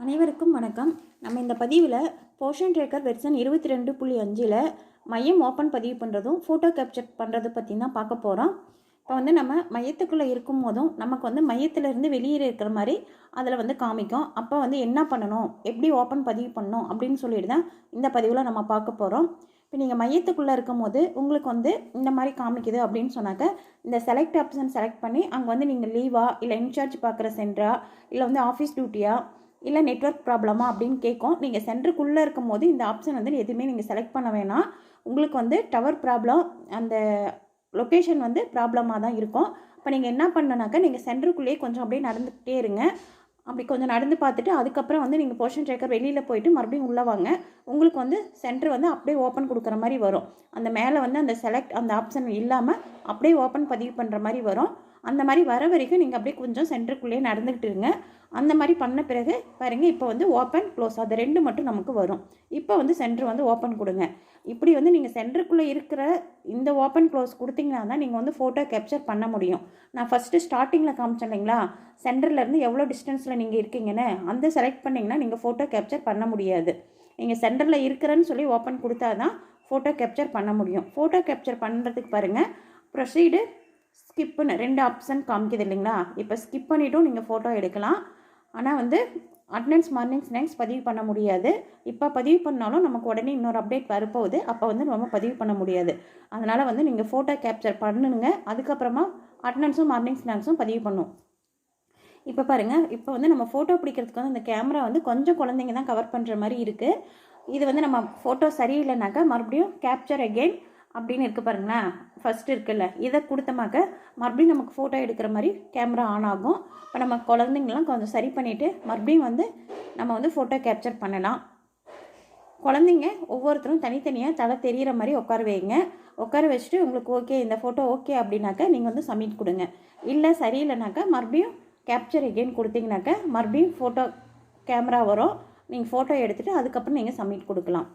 அனைவருக்கும் வணக்கம். நம்ம இந்த பதிவில் போர்ஷன் ட்ரேக்கர் வெர்சன் இருபத்தி ரெண்டு புள்ளி அஞ்சில் மையம் ஓப்பன் பதிவு பண்ணுறதும் ஃபோட்டோ கேப்சர் பண்ணுறது பற்றி தான் பார்க்க போகிறோம் இப்போ வந்து நம்ம மையத்துக்குள்ளே இருக்கும் போதும் நமக்கு வந்து மையத்திலேருந்து வெளியே இருக்கிற மாதிரி அதில் வந்து காமிக்கும். அப்போ வந்து என்ன பண்ணணும்? எப்படி ஓப்பன் பதிவு பண்ணணும்? அப்படின்னு சொல்லிட்டு தான் இந்த பதிவில் நம்ம பார்க்க போகிறோம் இப்போ நீங்கள் மையத்துக்குள்ளே இருக்கும் போது உங்களுக்கு வந்து இந்த மாதிரி காமிக்குது அப்படின்னு சொன்னாக்க இந்த செலக்ட் ஆப்ஷன் செலக்ட் பண்ணி அங்கே வந்து நீங்கள் லீவா இல்லை இன்சார்ஜ் பார்க்குற சென்டரா இல்லை வந்து ஆஃபீஸ் டியூட்டியா இல்லை நெட்வொர்க் ப்ராப்ளமா அப்படின்னு கேட்கும். நீங்கள் சென்டருக்குள்ளே இருக்கும் போது இந்த ஆப்ஷன் வந்து எதுவுமே நீங்கள் செலக்ட் பண்ண வேணாம். உங்களுக்கு வந்து டவர் ப்ராப்ளம் அந்த லொக்கேஷன் வந்து ப்ராப்ளமாக தான் இருக்கும். இப்போ நீங்கள் என்ன பண்ணனாக்கா நீங்கள் சென்டருக்குள்ளேயே கொஞ்சம் அப்படியே நடந்துக்கிட்டே இருங்க. அப்படி கொஞ்சம் நடந்து பார்த்துட்டு அதுக்கப்புறம் வந்து நீங்கள் போர்ஷன் ட்ரேக்கர் வெளியில் போயிட்டு மறுபடியும் உள்ளே வாங்க. உங்களுக்கு வந்து சென்டர் வந்து அப்படியே ஓப்பன் கொடுக்குற மாதிரி வரும். அந்த மேலே வந்து அந்த செலக்ட் அந்த ஆப்ஷன் இல்லாமல் அப்படியே ஓப்பன் பதிவு பண்ணுற மாதிரி வரும். அந்த மாதிரி வர வரைக்கும் நீங்கள் அப்படியே கொஞ்சம் சென்டருக்குள்ளேயே நடந்துக்கிட்டு இருங்க. அந்த மாதிரி பண்ண பிறகு பாருங்க இப்போ வந்து ஓப்பன் க்ளோஸ் அது ரெண்டு மட்டும் நமக்கு வரும். இப்போ வந்து சென்டர் வந்து ஓப்பன் கொடுங்க. இப்படி வந்து நீங்கள் சென்டருக்குள்ளே இருக்கிற இந்த ஓப்பன் க்ளோஸ் கொடுத்தீங்கன்னா தான் நீங்கள் வந்து ஃபோட்டோ கேப்சர் பண்ண முடியும். நான் ஃபஸ்ட்டு ஸ்டார்டிங்கில் காமிச்சேன் இல்லைங்களா? சென்டர்லேருந்து எவ்வளோ டிஸ்டன்ஸில் நீங்கள் இருக்கீங்கன்னு அந்த செலக்ட் பண்ணிங்கன்னா நீங்கள் ஃபோட்டோ கேப்சர் பண்ண முடியாது. நீங்கள் சென்டரில் இருக்கிறேன்னு சொல்லி ஓப்பன் கொடுத்தா தான் ஃபோட்டோ கேப்சர் பண்ண முடியும். ஃபோட்டோ கேப்சர் பண்ணுறதுக்கு பாருங்கள் ப்ரொசீடு ஸ்கிப்புன்னு ரெண்டு ஆப்ஷன் காமிக்குது இல்லைங்களா? இப்போ ஸ்கிப் பண்ணிவிட்டும் நீங்கள் ஃபோட்டோ எடுக்கலாம். ஆனால் வந்து அட்னன்ஸ் மார்னிங் ஸ்நாக்ஸ் பதிவு பண்ண முடியாது. இப்போ பதிவு பண்ணாலும் நமக்கு உடனே இன்னொரு அப்டேட் வரப்போகுது. அப்போ வந்து நம்ம பதிவு பண்ண முடியாது. அதனால் வந்து நீங்கள் ஃபோட்டோ கேப்சர் பண்ணுங்க. அதுக்கப்புறமா அட்னன்ஸும் மார்னிங் ஸ்நாக்ஸும் பதிவு பண்ணும். இப்போ பாருங்கள் இப்போ வந்து நம்ம ஃபோட்டோ பிடிக்கிறதுக்கு வந்து இந்த கேமரா வந்து கொஞ்சம் குழந்தைங்க தான் கவர் பண்ணுற மாதிரி இருக்குது இது வந்து நம்ம ஃபோட்டோ சரியில்லைனாக்கா மறுபடியும் கேப்சர் அகெயின் அப்படின்னு இருக்குது பாருங்களேன். ஃபஸ்ட்டு இருக்குல்ல. இதை கொடுத்தமாக்க மறுபடியும் நமக்கு ஃபோட்டோ எடுக்கிற மாதிரி கேமரா ஆன் ஆகும். இப்போ நம்ம குழந்தைங்களாம் கொஞ்சம் சரி பண்ணிவிட்டு மறுபடியும் வந்து நம்ம வந்து ஃபோட்டோ கேப்சர் பண்ணலாம். குழந்தைங்க ஒவ்வொருத்தரும் தனித்தனியாக தலை தெரிகிற மாதிரி உட்கார வைங்க. உட்கார வச்சுட்டு உங்களுக்கு ஓகே இந்த ஃபோட்டோ ஓகே அப்படின்னாக்கா நீங்கள் வந்து சப்மிட் கொடுங்க. இல்லை சரியில்லைனாக்கா மறுபடியும் கேப்சர் எகெயின் கொடுத்தீங்கனாக்கா மறுபடியும் ஃபோட்டோ கேமரா வரும். நீங்கள் ஃபோட்டோ எடுத்துகிட்டு அதுக்கப்புறம் நீங்கள் சப்மிட் கொடுக்கலாம்.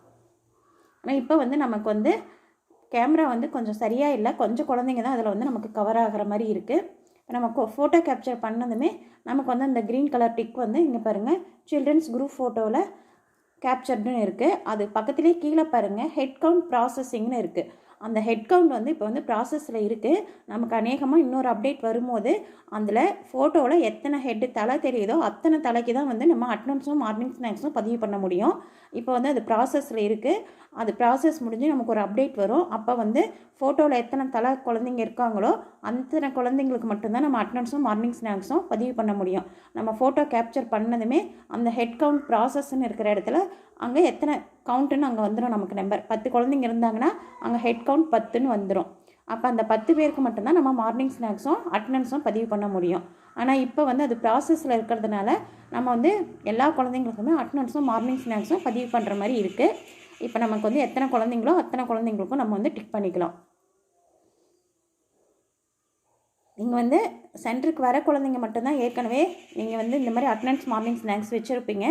ஆனால் இப்போ வந்து நமக்கு வந்து கேமரா வந்து கொஞ்சம் சரியாக இல்லை. கொஞ்சம் குழந்தைங்க தான் அதில் வந்து நமக்கு கவர் ஆகிற மாதிரி இருக்குது நம்ம ஃபோட்டோ கேப்சர் பண்ணதுமே நமக்கு வந்து அந்த க்ரீன் கலர் டிக் வந்து இங்கே பாருங்கள் சில்ட்ரன்ஸ் குரூப் ஃபோட்டோவில் கேப்சர்டுன்னு இருக்குது அது பக்கத்துலேயே கீழே பாருங்கள் ஹெட் கவுண்ட் ப்ராசஸிங்னு இருக்குது அந்த ஹெட் கவுண்ட் வந்து இப்போ வந்து ப்ராசஸில் இருக்குது நமக்கு அநேகமாக இன்னொரு அப்டேட் வரும்போது அதில் ஃபோட்டோவில் எத்தனை ஹெட்டு தலை தெரியுதோ அத்தனை தலைக்கு தான் வந்து நம்ம அட்டனன்ஸும் மார்னிங் ஸ்நாக்ஸும் பதிவு பண்ண முடியும். இப்போ வந்து அது ப்ராசஸில் இருக்குது அது ப்ராசஸ் முடிஞ்சு நமக்கு ஒரு அப்டேட் வரும். அப்போ வந்து ஃபோட்டோவில் எத்தனை தலை குழந்தைங்க இருக்காங்களோ அத்தனை குழந்தைங்களுக்கு மட்டும்தான் நம்ம அட்டனன்ஸும் மார்னிங் ஸ்நாக்ஸும் பதிவு பண்ண முடியும். நம்ம ஃபோட்டோ கேப்சர் பண்ணதுமே அந்த ஹெட் கவுண்ட் ப்ராசஸ்ன்னு இருக்கிற இடத்துல அங்கே எத்தனை கவுண்ட்டுன்னு அங்கே வந்துடும் நமக்கு நம்பர் பத்து குழந்தைங்க இருந்தாங்கன்னா அங்கே ஹெட் கவுண்ட் பத்துன்னு வந்துடும் அப்போ அந்த பத்து பேருக்கு மட்டும்தான் நம்ம மார்னிங் ஸ்நாக்ஸும் அட்டண்டன்ஸும் பதிவு பண்ண முடியும். ஆனால் இப்போ வந்து அது ப்ராசஸில் இருக்கிறதுனால நம்ம வந்து எல்லா குழந்தைங்களுக்குமே அட்டண்டன்ஸும் மார்னிங் ஸ்நாக்ஸும் பதிவு பண்ணுற மாதிரி இருக்குது இப்போ நமக்கு வந்து எத்தனை குழந்தைங்களோ அத்தனை குழந்தைங்களுக்கும் நம்ம வந்து டிக் பண்ணிக்கலாம். நீங்கள் வந்து சென்டருக்கு வர குழந்தைங்க மட்டும்தான் ஏற்கனவே நீங்கள் வந்து இந்த மாதிரி அட்டண்டன்ஸ் மார்னிங் ஸ்நாக்ஸ் வச்சுருப்பீங்க.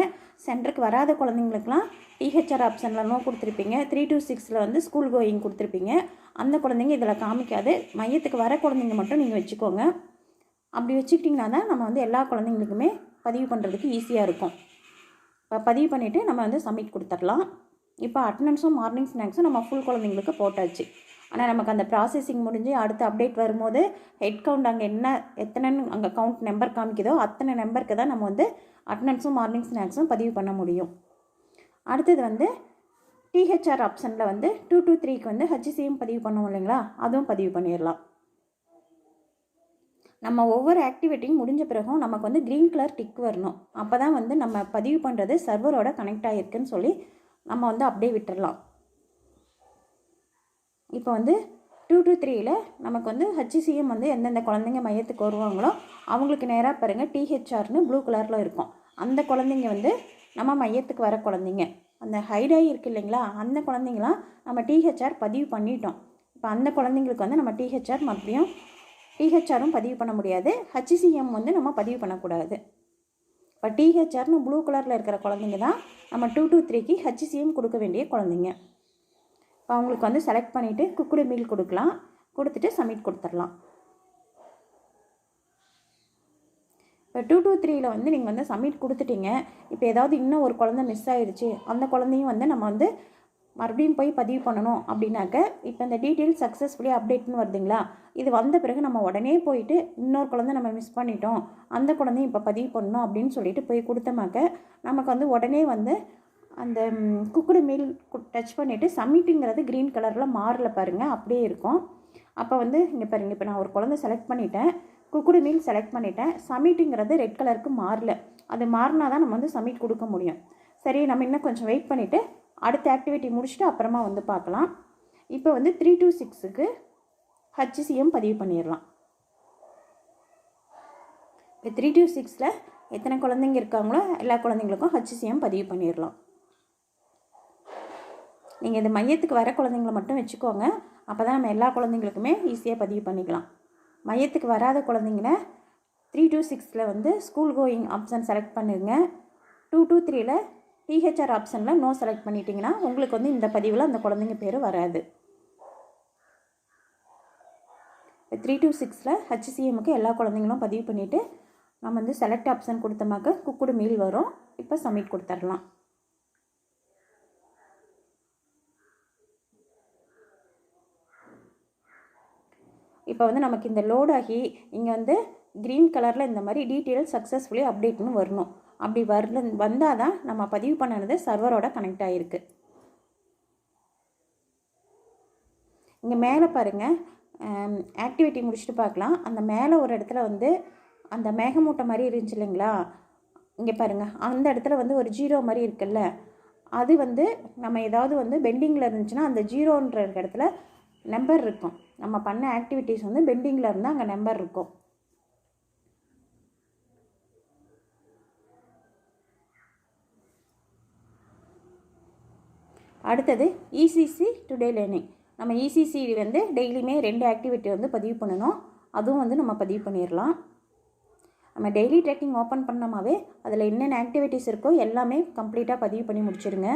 சென்டருக்கு வராத குழந்தைங்களுக்குலாம் டிஹெச்ஆர் ஆப்ஷனில் நோ கொடுத்துருப்பீங்க. த்ரீ டூ சிக்ஸில் வந்து ஸ்கூல் கோயிங் கொடுத்துருப்பீங்க. அந்த குழந்தைங்க இதில் காமிக்காது. மையத்துக்கு வர குழந்தைங்க மட்டும் நீங்கள் வச்சுக்கோங்க. அப்படி வச்சுக்கிட்டிங்கன்னா தான் நம்ம வந்து எல்லா குழந்தைங்களுக்குமே பதிவு பண்ணுறதுக்கு ஈஸியாக இருக்கும். இப்போ பதிவு பண்ணிவிட்டு நம்ம வந்து சப்மிட் கொடுத்துடலாம். இப்போ அட்டண்டன்ஸும் மார்னிங் ஸ்நாக்ஸும் நம்ம ஃபுல் குழந்தைங்களுக்கு போட்டாச்சு. ஆனால் நமக்கு அந்த ப்ராசஸிங் முடிஞ்சு அடுத்த அப்டேட் வரும்போது ஹெட் கவுண்ட் அங்கே என்ன எத்தனைன்னு அங்கே கவுண்ட் நம்பர் காமிக்குதோ அத்தனை நம்பருக்கு தான் நம்ம வந்து அட்டண்டன்ஸும் மார்னிங் ஸ்நாக்ஸும் பதிவு பண்ண முடியும். அடுத்தது வந்து டிஹெச்ஆர் ஆப்ஷனில் வந்து டூ டூ த்ரீக்கு வந்து ஹச்சிசியும் பதிவு பண்ணுவோம் இல்லைங்களா? அதுவும் பதிவு பண்ணிடலாம். நம்ம ஒவ்வொரு ஆக்டிவிட்டியும் முடிஞ்ச பிறகும் நமக்கு வந்து க்ரீன் கலர் டிக் வரணும். அப்போ தான் வந்து நம்ம பதிவு பண்ணுறது சர்வரோட கனெக்ட் ஆகிருக்குன்னு சொல்லி நம்ம வந்து அப்படியே விட்டுடலாம் இப்போ வந்து டூ டு த்ரீயில் நமக்கு வந்து ஹச்சிசிஎம் வந்து எந்தெந்த குழந்தைங்க மையத்துக்கு வருவாங்களோ அவங்களுக்கு நேராக பாருங்கள் டிஹெச்ஆர்னு ப்ளூ கலரில் இருக்கும். அந்த குழந்தைங்க வந்து நம்ம மையத்துக்கு வர குழந்தைங்க. அந்த ஹைடாகி இருக்கு இல்லைங்களா? அந்த குழந்தைங்களாம் நம்ம டிஹெச்ஆர் பதிவு பண்ணிட்டோம். இப்போ அந்த குழந்தைங்களுக்கு வந்து நம்ம டிஹெச்ஆர் மறுபடியும் டிஹெச்ஆரும் பதிவு பண்ண முடியாது. ஹச்சிசிஎம் வந்து நம்ம பதிவு பண்ணக்கூடாது. இப்போ டிஹெச்ஆர்னு ப்ளூ கலரில் இருக்கிற குழந்தைங்க தான் நம்ம டூ டூ த்ரீக்கு ஹச்சிசிஎம் கொடுக்க வேண்டிய குழந்தைங்க. இப்போ அவங்களுக்கு வந்து செலக்ட் பண்ணிவிட்டு குக்குடு மீல் கொடுக்கலாம். கொடுத்துட்டு சப்மிட் கொடுத்துடலாம். இப்போ டூ டூ த்ரீயில் வந்து நீங்கள் வந்து சப்மிட் கொடுத்துட்டீங்க. இப்போ ஏதாவது இன்னும் ஒரு குழந்த மிஸ் ஆயிடுச்சு அந்த குழந்தையும் வந்து நம்ம வந்து மறுபடியும் போய் பதிவு பண்ணணும் அப்படின்னாக்க இப்போ இந்த டீட்டெயில் சக்ஸஸ்ஃபுல்லி அப்டேட்னு வருதுங்களா? இது வந்த பிறகு நம்ம உடனே போயிட்டு இன்னொரு குழந்தை நம்ம மிஸ் பண்ணிட்டோம். அந்த குழந்தையும் இப்போ பதிவு பண்ணணும் அப்படின்னு சொல்லிட்டு போய் கொடுத்தமாக்க நமக்கு வந்து உடனே வந்து அந்த குக்குடு மீல் டச் பண்ணிவிட்டு சப்மிட்டுங்கிறது க்ரீன் கலரில் மாறல பாருங்கள் அப்படியே இருக்கும். அப்போ வந்து இங்கே பாருங்கள் இப்போ நான் ஒரு குழந்தை செலக்ட் பண்ணிட்டேன். குக்குடு மீல் செலக்ட் பண்ணிட்டேன். சமிட்டுங்கிறது ரெட் கலருக்கு மாறல. அது மாறினா தான் நம்ம வந்து சப்மிட் கொடுக்க முடியும். சரி நம்ம இன்னும் கொஞ்சம் வெயிட் பண்ணிவிட்டு அடுத்த ஆக்டிவிட்டி முடிச்சுட்டு அப்புறமா வந்து பார்க்கலாம். இப்போ வந்து த்ரீ டூ சிக்ஸுக்கு ஹச்சிசிஎம் பதிவு பண்ணிடலாம். இப்போ த்ரீ டூ சிக்ஸில் எத்தனை குழந்தைங்க இருக்காங்களோ எல்லா குழந்தைங்களுக்கும் ஹச்சிசிஎம் பதிவு பண்ணிடலாம். நீங்கள் இந்த மையத்துக்கு வர குழந்தைங்கள மட்டும் வச்சுக்கோங்க. அப்போ தான் நம்ம எல்லா குழந்தைங்களுக்குமே ஈஸியாக பதிவு பண்ணிக்கலாம். மையத்துக்கு வராத குழந்தைங்கள த்ரீ டூ சிக்ஸில் வந்து ஸ்கூல் கோயிங் ஆப்ஷன் செலக்ட் பண்ணுங்க. டூ டூ த்ரீயில் டிஹெச்ஆர் ஆப்ஷனில் நோ செலக்ட் பண்ணிட்டீங்கன்னா உங்களுக்கு வந்து இந்த பதிவில் அந்த குழந்தைங்க பேர் வராது. த்ரீ டூ சிக்ஸில் ஹச்சிசிஎம்முக்கு எல்லா குழந்தைங்களும் பதிவு பண்ணிவிட்டு நம்ம வந்து செலக்ட் ஆப்ஷன் கொடுத்தமாக்க குக்குடு மீல் வரும். இப்போ சப்மிட் கொடுத்துர்லாம். இப்போ வந்து நமக்கு இந்த லோடாகி இங்கே வந்து க்ரீன் கலரில் இந்த மாதிரி டீட்டெயில் சக்ஸஸ்ஃபுல்லி அப்டேட்னு வரணும். அப்படி வரல வந்தால் தான் நம்ம பதிவு பண்ணினது சர்வரோட கனெக்ட் ஆகிருக்கு இங்கே மேலே பாருங்கள் ஆக்டிவிட்டி முடிச்சுட்டு பார்க்கலாம். அந்த மேலே ஒரு இடத்துல வந்து அந்த மேகமூட்டை மாதிரி இருந்துச்சு இல்லைங்களா? இங்கே பாருங்கள் அந்த இடத்துல வந்து ஒரு ஜீரோ மாதிரி இருக்குல்ல? அது வந்து நம்ம ஏதாவது வந்து பெண்டிங்கில் இருந்துச்சுன்னா அந்த ஜீரோன்ற இடத்துல நம்பர் இருக்கும். நம்ம பண்ண ஆக்டிவிட்டீஸ் வந்து பெண்டிங்கில் இருந்தால் அங்கே நம்பர் இருக்கும். அடுத்தது இசிசி டுடே லேர்னிங் நம்ம இசிசி வந்து டெய்லியுமே ரெண்டு ஆக்டிவிட்டி வந்து பதிவு பண்ணணும். அதுவும் வந்து நம்ம பதிவு பண்ணிடலாம் நம்ம டெய்லி ட்ரெக்கிங் ஓப்பன் பண்ணோமாவே அதில் என்னென்ன ஆக்டிவிட்டீஸ் இருக்கோ எல்லாமே கம்ப்ளீட்டாக பதிவு பண்ணி முடிச்சிருங்க.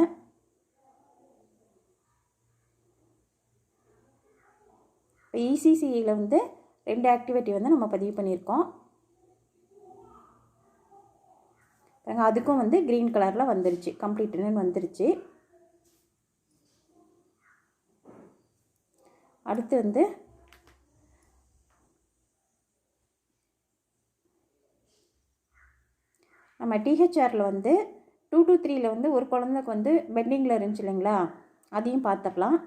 இப்போ இசிசியில் வந்து ரெண்டு ஆக்டிவிட்டி வந்து நம்ம பதிவு பண்ணியிருக்கோம். அதுக்கும் வந்து க்ரீன் கலரில் வந்துருச்சு. கம்ப்ளீட்டுன்னு வந்துருச்சு. அடுத்து வந்து நம்ம டிஹெச்ஆரில் வந்து டூ டூ த்ரீயில் வந்து ஒரு குழந்தைக்கு வந்து பெண்டிங்கில் இருந்துச்சு இல்லைங்களா? அதையும் பார்த்துக்கலாம்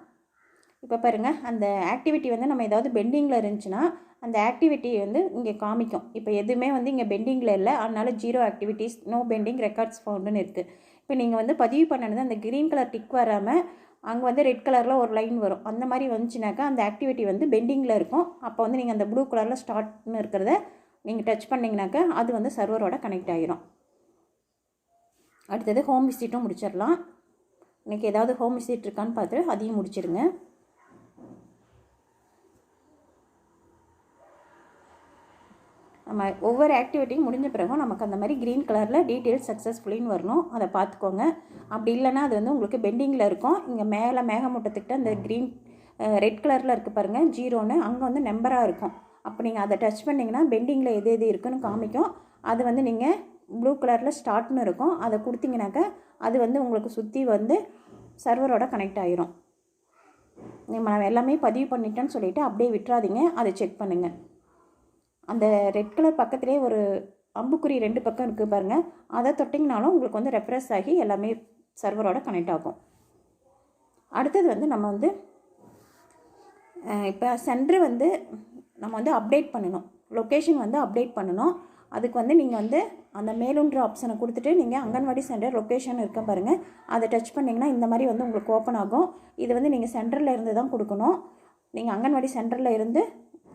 இப்போ பாருங்கள் அந்த ஆக்டிவிட்டி வந்து நம்ம ஏதாவது பெண்டிங்கில் இருந்துச்சுன்னா அந்த ஆக்டிவிட்டி வந்து இங்கே காமிக்கும். இப்போ எதுவுமே வந்து இங்கே பெண்டிங்கில் இல்லை அதனால zero activities no pending records ஃபவுண்டுன்னு இருக்குது இப்போ நீங்கள் வந்து பதிவு பண்ணது அந்த க்ரீன் கலர் டிக் வராமல் அங்கே வந்து ரெட் கலரில் ஒரு லைன் வரும். அந்த மாதிரி வந்துச்சுனாக்கா அந்த ஆக்டிவிட்டி வந்து பெண்டிங்கில் இருக்கும். அப்போ வந்து நீங்கள் அந்த ப்ளூ கலரில் ஸ்டார்ட்னு இருக்கிறத நீங்கள் டச் பண்ணிங்கனாக்கா அது வந்து சர்வரோட கனெக்ட் ஆகிரும் அடுத்தது ஹோம் விசிட்டும் முடிச்சிடலாம். இன்றைக்கி ஏதாவது ஹோம் விசிட் இருக்கான்னு பார்த்துட்டு அதையும் முடிச்சிருங்க நம்ம ஒவ்வொரு ஆக்டிவிட்டியும் முடிஞ்ச பிறகும் நமக்கு அந்த மாதிரி க்ரீன் கலரில் டீட்டெயில்ஸ் சக்ஸஸ்ஃபுல்லின்னு வரணும். அதை பார்த்துக்கோங்க. அப்படி இல்லைன்னா அது வந்து உங்களுக்கு பெண்டிங்கில் இருக்கும். இங்கே மேலே மேகமூட்டத்துக்கிட்ட அந்த க்ரீன் ரெட் கலரில் இருக்குது பாருங்கள் ஜீரோன்னு அங்கே வந்து நம்பராக இருக்கும். அப்போ நீங்கள் அதை டச் பண்ணிங்கன்னா பெண்டிங்கில் எது எது இருக்குன்னு காமிக்கும். அது வந்து நீங்கள் ப்ளூ கலரில் ஸ்டார்ட்னு இருக்கும். அதை கொடுத்தீங்கனாக்க அது வந்து உங்களுக்கு சுற்றி வந்து சர்வரோட கனெக்ட் ஆகிரும் நம்ம எல்லாமே பதிவு பண்ணிட்டேன்னு சொல்லிவிட்டு அப்படியே விட்டுறாதீங்க. அதை செக் பண்ணுங்கள் அந்த ரெட் கலர் பக்கத்துலேயே ஒரு அம்புக்குறி ரெண்டு பக்கம் இருக்குது பாருங்கள் அதை தொட்டிங்கனாலும் உங்களுக்கு வந்து ரெஃப்ரெஷ் ஆகி எல்லாமே சர்வரோட கனெக்ட் ஆகும். அடுத்தது வந்து நம்ம வந்து இப்போ சென்ட்ரு வந்து நம்ம வந்து அப்டேட் பண்ணணும். லொக்கேஷன் வந்து அப்டேட் பண்ணணும். அதுக்கு வந்து நீங்கள் வந்து அந்த மேலுன்ற ஆப்ஷனை கொடுத்துட்டு நீங்கள் அங்கன்வாடி சென்டர் லொக்கேஷன் இருக்க பாருங்கள் அதை டச் பண்ணிங்கன்னா இந்த மாதிரி வந்து உங்களுக்கு ஓப்பன் ஆகும். இது வந்து நீங்கள் சென்டரில் இருந்து தான் கொடுக்கணும். நீங்கள் அங்கன்வாடி சென்டரில் இருந்து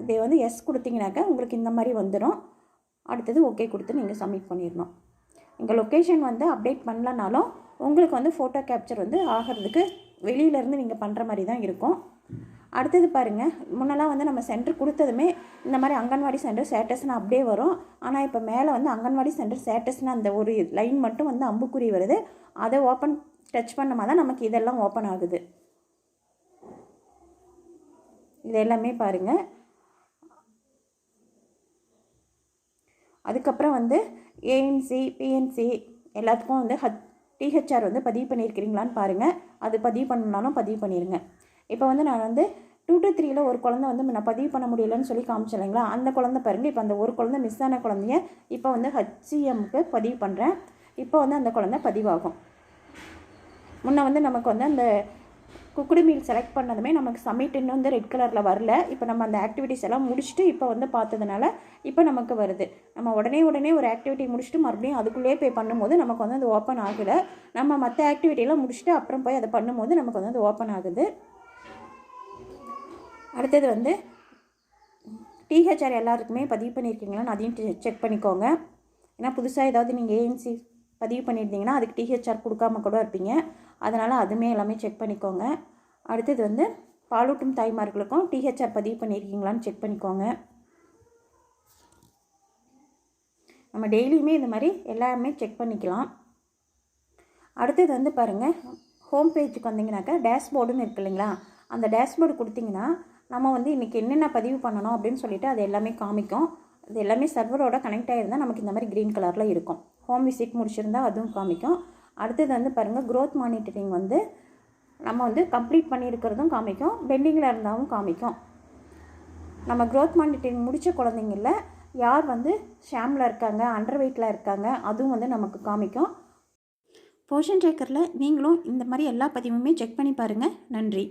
இதை வந்து எஸ் கொடுத்தீங்கனாக்கா உங்களுக்கு இந்த மாதிரி வந்துடும் அடுத்தது ஓகே கொடுத்து நீங்கள் சப்மிட் பண்ணிடணும் எங்கள் லொக்கேஷன் வந்து அப்டேட் பண்ணலனாலும் உங்களுக்கு வந்து ஃபோட்டோ கேப்சர் வந்து ஆகிறதுக்கு வெளியிலேருந்து நீங்கள் பண்ணுற மாதிரி தான் இருக்கும். அடுத்தது பாருங்கள் முன்னெல்லாம் வந்து நம்ம சென்டர் கொடுத்ததுமே இந்த மாதிரி அங்கன்வாடி சென்டர் ஸ்டேட்டஸ்னு அப்படியே வரும். ஆனால் இப்போ மேலே வந்து அங்கன்வாடி சென்டர் ஸ்டேட்டஸ்னு அந்த ஒரு லைன் மட்டும் வந்து அம்புக்குறி வருது. அதை ஓப்பன் டச் பண்ணமா தான் நமக்கு இதெல்லாம் ஓப்பன் ஆகுது. இது எல்லாமே பாருங்கள் அதுக்கப்புறம் வந்து ஏஎன்சி பிஎன்சி எல்லாத்துக்கும் வந்து ஹச் டிஹெச்ஆர் வந்து பதிவு பண்ணியிருக்கிறீங்களான்னு பாருங்கள் அது பதிவு பண்ணாலும் பதிவு பண்ணிடுங்க இப்போ வந்து நான் வந்து டூ டு த்ரீயில் ஒரு குழந்தை வந்து நான் பதிவு பண்ண முடியலன்னு சொல்லி காமிச்சேன் இல்லைங்களா? அந்த குழந்தை பாருங்கள் இப்போ அந்த ஒரு குழந்தை மிஸ் ஆன குழந்தைய இப்போ வந்து ஹச்சிஎம்க்கு பதிவு பண்ணுறேன் இப்போ வந்து அந்த குழந்தை பதிவாகும். முன்ன வந்து நமக்கு வந்து அந்த குக்குடு மீல் செலக்ட் பண்ணதுமே நமக்கு சப்மிட்னு வந்து ரெட் கலரில் வரல. இப்போ நம்ம அந்த ஆக்டிவிட்டிஸ் எல்லாம் முடிச்சுட்டு இப்போ வந்து பார்த்ததுனால இப்போ நமக்கு வருது. நம்ம உடனே உடனே ஒரு ஆக்டிவிட்டி முடிச்சுட்டு மறுபடியும் அதுக்குள்ளேயே போய் பண்ணும்போது நமக்கு வந்து அது ஓப்பன் ஆகலை. நம்ம மற்ற ஆக்டிவிட்டியெல்லாம் முடிச்சுட்டு அப்புறம் போய் அதை பண்ணும்போது நமக்கு வந்து அது ஓப்பன் ஆகுது. அடுத்தது வந்து டிஹெச்ஆர் எல்லாருக்குமே பதிவு பண்ணியிருக்கீங்களான்னு அதையும் செக் பண்ணிக்கோங்க. ஏன்னா புதுசாக ஏதாவது நீங்கள் ஏஎன்சி பதிவு பண்ணியிருந்தீங்கன்னா அதுக்கு டிஹெச்ஆர் கொடுக்காம கூட இருப்பீங்க. அதனால் அதுவுமே எல்லாமே செக் பண்ணிக்கோங்க. அடுத்தது வந்து பாலூட்டும் தாய்மார்களுக்கும் டிஹெச்ஆர் பதிவு பண்ணியிருக்கீங்களான்னு செக் பண்ணிக்கோங்க. நம்ம டெய்லியுமே இந்த மாதிரி எல்லாமே செக் பண்ணிக்கலாம். அடுத்தது வந்து பாருங்கள் ஹோம் பேஜுக்கு வந்தீங்கன்னாக்கா டேஷ்போர்டுன்னு இருக்கு இல்லைங்களா? அந்த டேஷ்போர்டு கொடுத்தீங்கன்னா நம்ம வந்து இன்றைக்கி என்னென்ன பதிவு பண்ணணும் அப்படின்னு சொல்லிட்டு அது எல்லாமே காமிக்கும். அது எல்லாமே சர்வரோட கனெக்ட் ஆகிருந்தால் நமக்கு இந்த மாதிரி க்ரீன் கலரில் இருக்கும். ஹோம் விசிட் முடிச்சிருந்தா அதுவும் காமிக்கும். அடுத்தது வந்து பாருங்கள் க்ரோத் மானிட்டரிங் வந்து நம்ம வந்து கம்ப்ளீட் பண்ணியிருக்கிறதும் காமிக்கும். பெண்டிங்கில் இருந்தாலும் காமிக்கும். நம்ம க்ரோத் மானிட்டரிங் முடித்த குழந்தைங்கள யார் வந்து ஷாமில் இருக்காங்க அண்டர் வெயிட்டில் இருக்காங்க அதுவும் வந்து நமக்கு காமிக்கும். போர்ஷன் ட்ரேக்கரில் நீங்களும் இந்த மாதிரி எல்லா பதிவுமே செக் பண்ணி பாருங்கள் நன்றி.